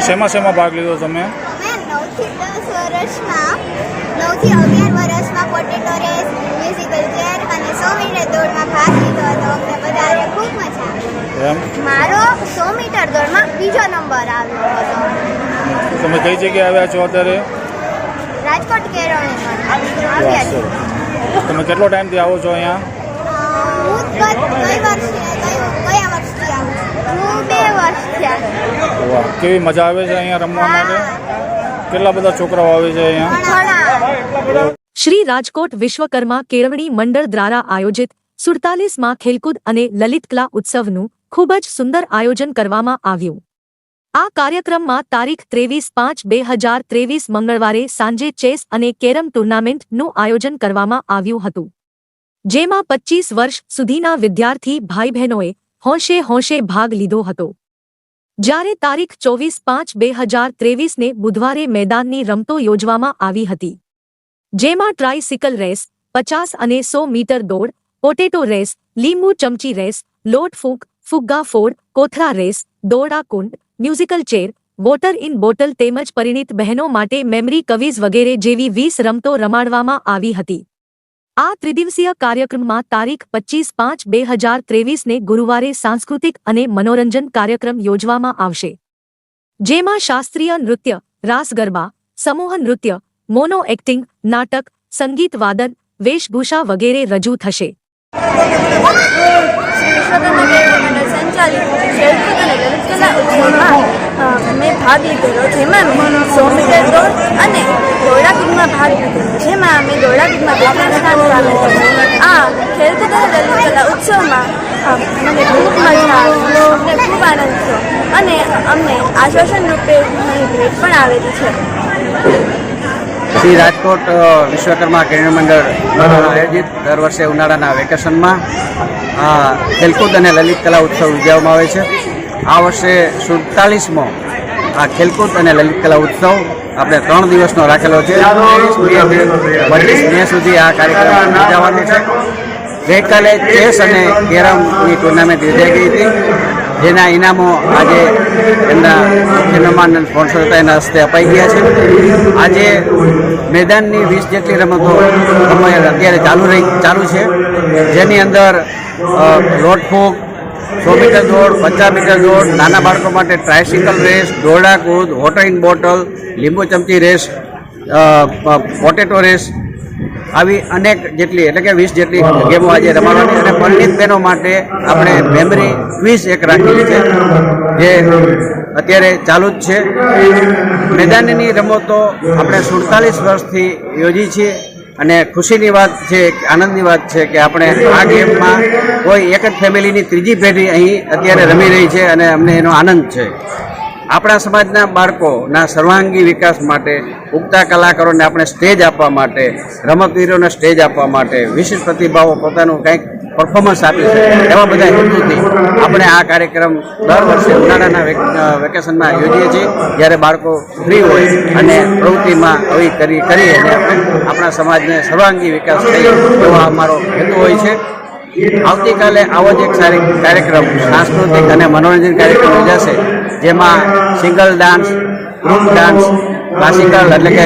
શેમાં શેમાં ભાગ લીધો તમે? મેં નવથી દસ વર્ષમાં નવથી અગિયાર વર્ષમાં પોટેટો રેસ મ્યુઝિકલ ચેર અને સો મીટર દોડમાં ભાગ લીધો હતો અમને બધાને ખૂબ મજા મારો સો મીટર દોડમાં બીજો નંબર આવ્યો હતો. તમે કઈ જગ્યાએ આવ્યા છો અત્યારે? રાજકોટ કેળવણી આવ્યા. તમે કેટલો ટાઈમથી આવો છો અહીંયા? કેવી મજા આવે છે અહીંયા રમવા માટે? કેટલા બધા છોકરાઓ આવે છે અહીંયા? શ્રી રાજકોટ વિશ્વકર્મા કેળવણી મંડળ દ્વારા આયોજિત સુડતાલીસમાં ખેલકૂદ અને લલિતકલા ઉત્સવનું ખૂબ જ સુંદર આયોજન કરવામાં આવ્યું. આ કાર્યક્રમમાં તારીખ ત્રેવીસ પાંચ બે હજાર ત્રેવીસ મંગળવારે સાંજે ચેસ અને કેરમ ટુર્નામેન્ટનું આયોજન કરવામાં આવ્યું હતું. જેમાં પચ્ચીસ વર્ષ સુધીના વિદ્યાર્થી ભાઈ બહેનોએ હોંશે હોંશે ભાગ લીધો હતો. જ્યારે તારીખ ચોવીસ પાંચ બે હજાર ત્રેવીસને બુધવારે મેદાનની રમતો યોજવામાં આવી હતી. જેમાં ટ્રાઇસિકલ રેસ, પચાસ અને સો મીટર દોડ, પોટેટો રેસ, લીંબુ ચમચી રેસ, લોટ ફૂંક, ફુગ્ગા ફોડ કોથરા રેસ, દોડા કુંડ musical chair, water in bottle તેમજ પરિણીત બહેનો માટે મેમરી કવિઝ વગેરે જેવી વીસ રમતો રમાડવામાં આવી હતી. આ ત્રિદિવસીય કાર્યક્રમમાં તારીખ પચ્ચીસ પાંચ બે હજાર ત્રેવીસને ગુરુવારે સાંસ્કૃતિક અને મનોરંજન કાર્યક્રમ યોજવામાં આવશે. જેમાં શાસ્ત્રીય નૃત્ય, રાસ ગરબા, સમૂહ નૃત્ય, મોનો એક્ટિંગ, નાટક, સંગીત વાદન, વેશભૂષા વગેરે રજૂ થશે. સંચાલિત ભાગ લીધેલો, જેમાં મેં સો મીટર દોડ અને દોડાકૂદમાં ભાગ લીધેલો. જેમાં અમે દોડાકૂદમાં ભાગ સ્થાન કર્યું. આ ખેલકૂદ અને લલિતકલા ઉત્સવમાં મને ખૂબ મજા આવી. અમને ખૂબ આનંદ થયો. અને અમને આશ્વાસન રૂપે મને ભેટ પણ આવેલી છે. શ્રી રાજકોટ વિશ્વકર્મા કેળવણી મંડળ આયોજિત દર વર્ષે ઉનાળાના વેકેશનમાં ખેલકૂદ અને લલિત કલા ઉત્સવ ઉજવવામાં આવે છે. આ વર્ષે સુડતાલીસમો આ ખેલકૂદ અને લલિત કલા ઉત્સવ આપણે ત્રણ દિવસનો રાખેલો છે. પચીસ મે સુધી આ કાર્યક્રમ યોજાવાનો છે. ગઈકાલે ચેસ અને કેરમની ટુર્નામેન્ટ યોજાઈ ગઈ હતી. જેના ઇનામો આજે એમના મહેમાન સ્પોન્સર એના હસ્તે અપાઈ ગયા છે. આજે મેદાનની વીસ જેટલી રમતો અત્યારે ચાલુ રહી ચાલુ છે. જેની અંદર અ, લોટ ફૂંક સો મીટર દોડ, પચાસ મીટર દોડ, નાના બાળકો માટે ટ્રાયસિકલ રેસ દોરડા કૂદ વોટર ઇન બોટલ લીંબુ ચમચી રેસ પોટેટો રેસ આવી અનેક જેટલી, એટલે કે વીસ જેટલી ગેમો આજે રમાડવાની અને પરિણિત બહેનો માટે આપણે મેમરી ક્વિઝ એક રાખેલી છે, જે અત્યારે ચાલુ જ છે. મેદાનની રમતો આપણે સુડતાલીસ વર્ષથી યોજી છીએ. અને ખુશીની વાત છે આનંદની વાત છે કે આપણે આ ગેમમાં કોઈ એક જ ફેમિલીની ત્રીજી પેઢી અહીં અત્યારે રમી રહી છે અને અમને એનો આનંદ છે. આપણા સમાજના બાળકોના સર્વાંગી વિકાસ માટે, ઉગતા કલાકારોને આપણે સ્ટેજ આપવા માટે, રમતવીરોને સ્ટેજ આપવા માટે વિશેષ પ્રતિભાવો પોતાનું કંઈક પરફોર્મન્સ આપી છે. એવા બધા હેતુથી આપણે આ કાર્યક્રમ દર વર્ષે ઉનાળાના વેકેશનમાં યોજીએ છીએ. જ્યારે બાળકો ફ્રી હોય અને પ્રવૃત્તિમાં આવી કરી કરી અને આપણે સમાજને સર્વાંગી વિકાસ થઈ એવો અમારો હેતુ હોય છે. આવતીકાલે આવો જ એક સારી કાર્યક્રમ, સાંસ્કૃતિક અને મનોરંજન કાર્યક્રમ યોજાશે, જેમાં single dance group dance classical એટલે કે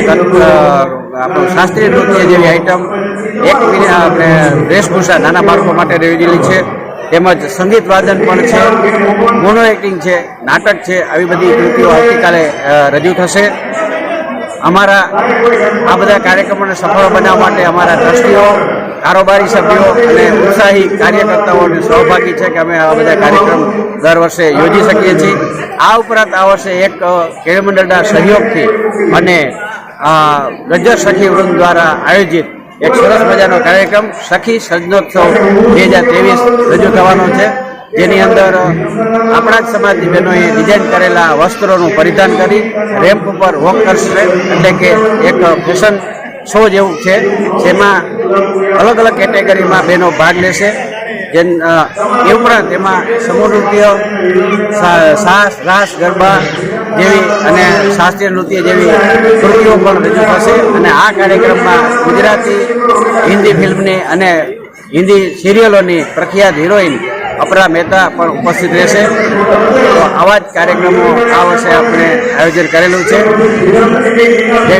આપણું શાસ્ત્રીય નૃત્ય જેવી આઈટમ એક આપણે વેશભૂષા નાના બાળકો માટે યોજેલી છે. તેમજ સંગીત વાદન પણ છે. મોનો એક્ટિંગ છે, નાટક છે, આવી બધી કૃતિઓ આવતીકાલે રજૂ થશે. અમારા આ બધા કાર્યક્રમોને સફળ બનાવવા માટે અમારા ટ્રસ્ટીઓ, કારોબારી સભ્યો અને ઉત્સાહી કાર્યકર્તાઓને સહભાગી છે કે અમે આ બધા કાર્યક્રમ દર વર્ષે યોજી શકીએ છીએ. આ ઉપરાંત આ વર્ષે એક કેળમંડળના સહયોગથી અને ગજર સખી વૃંદ દ્વારા આયોજિત એક સરસ મજાનો કાર્યક્રમ, સખી સર્જનોત્સવ બે હજાર ત્રેવીસ રજૂ થવાનો છે. જેની અંદર આપણા જ સમાજની બહેનોએ ડિઝાઇન કરેલા વસ્ત્રોનું પરિધાન કરી રેમ્પ ઉપર વોક કરશે. એટલે કે એક ફેશન શો જેવું છે. જેમાં અલગ અલગ કેટેગરીમાં બહેનો ભાગ લેશે. જેન એ ઉપરાંત એમાં સમૂહ નૃત્ય સાસ, રાસ, ગરબા જેવી અને શાસ્ત્રીય નૃત્ય જેવી કૃતિઓ પણ રજૂ થશે. અને આ કાર્યક્રમમાં ગુજરાતી, હિન્દી ફિલ્મની અને હિન્દી સિરિયલોની પ્રખ્યાત હિરોઈન અપરા મહેતા પણ ઉપસ્થિત રહેશે. તો આવા જ કાર્યક્રમો આ વર્ષે આપણે આયોજન કરેલું છે. જય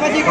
પછી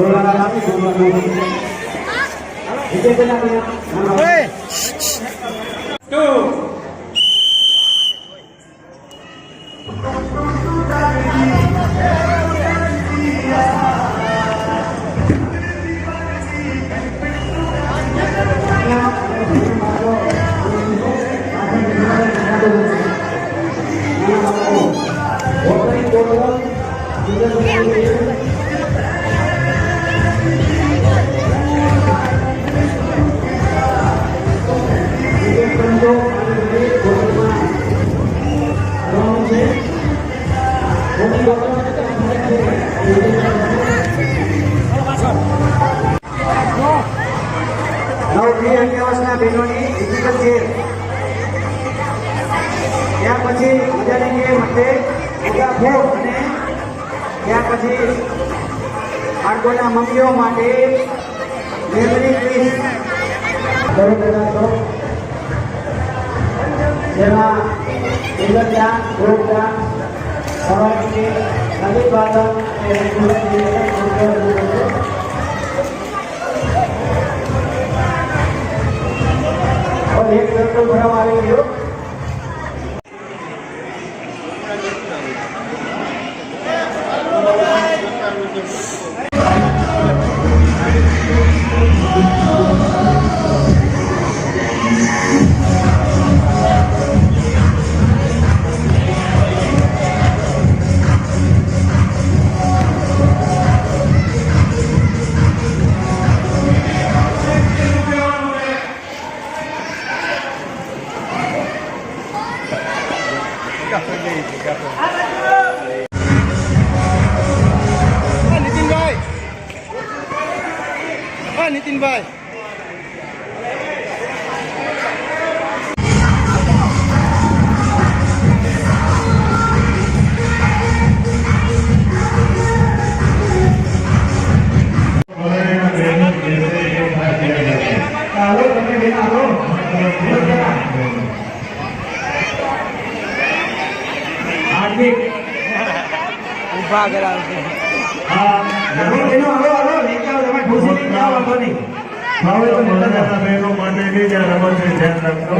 돌아가라 가라 돌아가라 아! 이제 끝나면 하나 둘 네. નવથી અગિયારસના બહેનોની ફિઝિકલ છે ત્યાર પછી હશે ઉગા પછી બાળકોના મમ્મીઓ માટે જેમાં સિંગલ ડાન્સ ગ્રુપ ડાન્સ સવારી હાલો વાંધો કરાવશે હવે તો મોટા જાતા બહેનો માટે બી રમત છે ધ્યાન રાખજો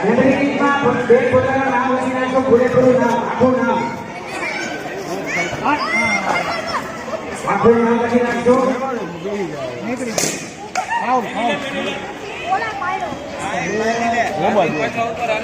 મેમરીમાં બે પોતાના નામ લખી નાખો પૂરેપૂરું નામ આખું નામ આખું નામ લખી નાખજો ફાઉલ